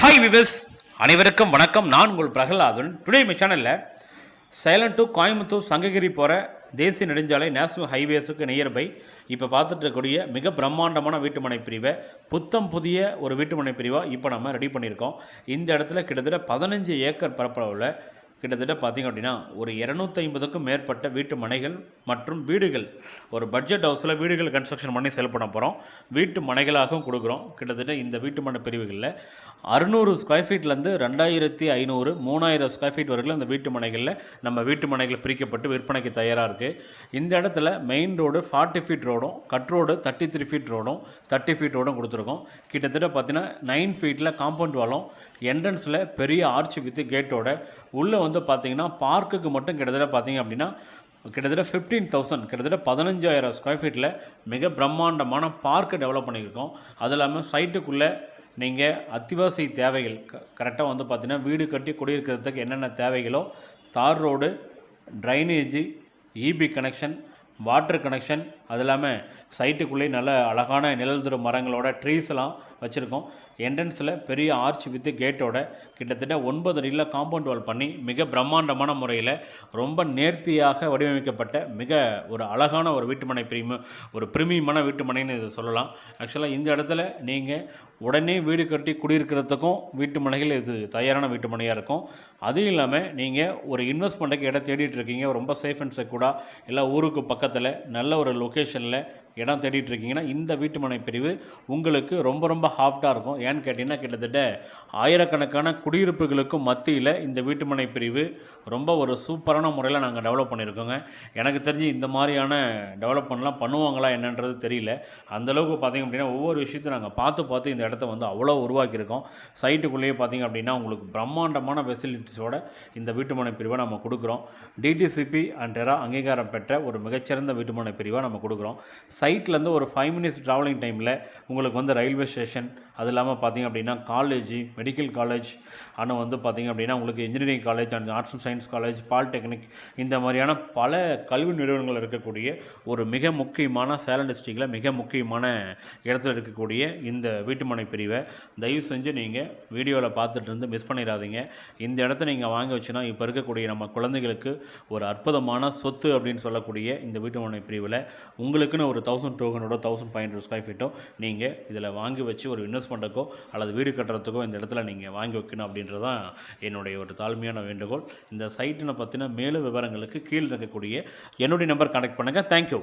Hi விவஸ் அனைவருக்கும் வணக்கம். நான் உங்கள் பிரகலாதன். டுடே மை சேனலில் சைலண்ட் டு கோயம்புத்தூர் சங்ககிரி போகிற தேசிய நெடுஞ்சாலை நேஷனல் ஹைவேஸுக்கு நியர்பை இப்போ பார்த்துட்டு இருக்கக்கூடிய மிக பிரம்மாண்டமான வீட்டுமனை பிரிவை புத்தம் புதிய ஒரு வீட்டுமனை பிரிவாக இப்போ நம்ம ரெடி பண்ணியிருக்கோம். இந்த இடத்துல கிட்டத்தட்ட பதினஞ்சு ஏக்கர் பரப்பளவில் கிட்டத்தட்ட பார்த்திங்க அப்படின்னா ஒரு இரநூத்தைம்பதுக்கும் மேற்பட்ட வீட்டு மனைகள் மற்றும் வீடுகள். ஒரு பட்ஜெட் ஹவுஸில் வீடுகள் கன்ஸ்ட்ரக்ஷன் பண்ணி செல் பண்ண போகிறோம் வீட்டு மனைகளாகவும் கொடுக்குறோம். கிட்டத்தட்ட இந்த வீட்டு மனை பிரிவுகளில் அறுநூறு ஸ்கொயர் ஃபீட்லேருந்து ரெண்டாயிரத்தி ஐநூறு மூணாயிரம் ஸ்கொயர் ஃபீட் வரைக்கும் அந்த வீட்டு மனைகளில் நம்ம வீட்டு மனைகள் பிரிக்கப்பட்டு விற்பனைக்கு தயாராக இருக்குது இந்த இடத்துல மெயின் ரோடு ஃபார்ட்டி ஃபீட் ரோடும் cut road thirty three feet ரோடும் தேர்ட்டி ஃபீட் ரோடும் கொடுத்துருக்கோம். கிட்டத்தட்ட பார்த்தீங்கன்னா நைன் ஃபீட்டில் காம்பவுண்ட் வாலும் என்ட்ரன்ஸில் பெரிய ஆர்ச் வித் கேட்டோட உள்ளே வந்து வந்து பார்த்தீங்கன்னா பார்க்குக்கு மட்டும் கிட்டத்தட்ட பார்த்தீங்க அப்படின்னா கிட்டத்தட்ட ஃபிஃப்டீன் தௌசண்ட் கிட்டத்தட்ட பதினஞ்சாயிரம் ஸ்கொயர் ஃபீட்டில் மிக பிரம்மாண்டமான பார்க்கை டெவலப் பண்ணியிருக்கோம். அது இல்லாமல் சைட்டுக்குள்ளே நீங்கள் அத்தியாவசிய தேவைகள் க கரெக்டாக வந்து பார்த்தீங்கன்னா வீடு கட்டி குடியிருக்கிறதுக்கு என்னென்ன தேவைகளோ தார் road drainage EB connection water connection அது இல்லாமல் சைட்டுக்குள்ளே நல்ல அழகான நிழல் தரும் மரங்களோட ட்ரீஸ் எல்லாம் வச்சுருக்கோம். என்ட்ரன்ஸில் பெரிய ஆர்ச் வித் கேட்டோட கிட்டத்தட்ட ஒன்பது அடியில் காம்பவுண்ட் வால் பண்ணி மிக பிரம்மாண்டமான முறையில் ரொம்ப நேர்த்தியாக வடிவமைக்கப்பட்ட மிக ஒரு அழகான ஒரு வீட்டுமனை பிரிமு ஒரு பிரிமியமான வீட்டுமனைன்னு இதை சொல்லலாம். ஆக்சுவலாக இந்த இடத்துல நீங்கள் உடனே வீடு கட்டி குடியிருக்கிறதுக்கும் வீட்டுமனைகள் இது தயாரான வீட்டுமனையாக இருக்கும். அதுவும் இல்லாமல் நீங்கள் ஒரு இன்வெஸ்ட்மெண்ட்டுக்கு இடம் தேடிட்டு இருக்கீங்க ரொம்ப சேஃப் அண்ட் செக்யூர்டாக எல்லா ஊருக்கு பக்கத்தில் நல்ல ஒரு லொக்கேஷனில் இடம் தேடிட்டு இருக்கீங்கன்னா இந்த வீட்டுமனை பிரிவு உங்களுக்கு ரொம்ப ரொம்ப ஹாஃப்டாக இருக்கும். ஏன்னு கேட்டிங்கன்னா கிட்டத்தட்ட ஆயிரக்கணக்கான குடியிருப்புகளுக்கும் மத்தியில் இந்த வீட்டுமனை பிரிவு ரொம்ப ஒரு சூப்பரான முறையில் நாங்கள் டெவலப் பண்ணியிருக்கோங்க. எனக்கு தெரிஞ்சு இந்த மாதிரியான டெவலப்மெண்ட்லாம் பண்ணுவாங்களா என்னன்றது தெரியல. அந்தளவுக்கு பார்த்திங்க அப்படின்னா ஒவ்வொரு விஷயத்தையும் நாங்கள் பார்த்து பார்த்து இந்த இடத்த வந்து அவ்வளோ உருவாக்கியிருக்கோம். சைட்டுக்குள்ளேயே பார்த்திங்க அப்படின்னா உங்களுக்கு பிரம்மாண்டமான ஃபெசிலிட்டிஸோட இந்த வீட்டுமனை பிரிவை நம்ம கொடுக்குறோம். டிடிசிபி அண்ட் டெரா அங்கீகாரம் பெற்ற ஒரு மிகச்சிறந்த வீட்டுமனை பிரிவாக நம்ம கொடுக்குறோம். சைட்லேருந்து ஒரு ஃபைவ் மினிட்ஸ் ட்ராவலிங் டைமில் உங்களுக்கு வந்து ரயில்வே ஸ்டேஷன் அது இல்லாமல் பார்த்தீங்க அப்படின்னா காலேஜ் மெடிக்கல் காலேஜ் ஆனால் வந்து பார்த்தீங்க அப்படின்னா உங்களுக்கு engineering college and arts and science college polytechnic இந்த மாதிரியான பல கல்வி நிறுவனங்கள் இருக்கக்கூடிய ஒரு மிக முக்கியமான சேலம் டிஸ்ட்ரிக்டில் மிக முக்கியமான இடத்துல இருக்கக்கூடிய இந்த வீட்டுமனை பிரிவை தயவு செஞ்சு நீங்கள் வீடியோவில் பார்த்துட்டு இருந்து மிஸ் பண்ணிடாதீங்க. இந்த இடத்த நீங்கள் வாங்கி வச்சுன்னா இப்போ இருக்கக்கூடிய நம்ம குழந்தைகளுக்கு ஒரு அற்புதமான சொத்து அப்படின்னு சொல்லக்கூடிய இந்த வீட்டுமனை பிரிவில் உங்களுக்குன்னு ஒரு தௌசண்ட் டூ ஹண்ட்ரடோ தௌசண்ட் ஃபைவ் ஹண்ட்ரட் ஸ்கொயர் ஃபீட்டோ நீங்கள் இதில் வாங்கி வச்சு ஒரு இன்வெஸ்ட்மெண்ட்டுக்கோ அல்லது வீடு கட்டுறதுக்கோ இந்த இடத்துல நீங்கள் வாங்கி வைக்கணும் அப்படின்றது தான் என்னுடைய ஒரு தாழ்மையான வேண்டுகோள். இந்த சைட்டினை பற்றின மேலும் விவரங்களுக்கு கீழே இருக்கக்கூடிய என்னுடைய நம்பர் கனெக்ட் பண்ணுங்கள் தேங்க்யூ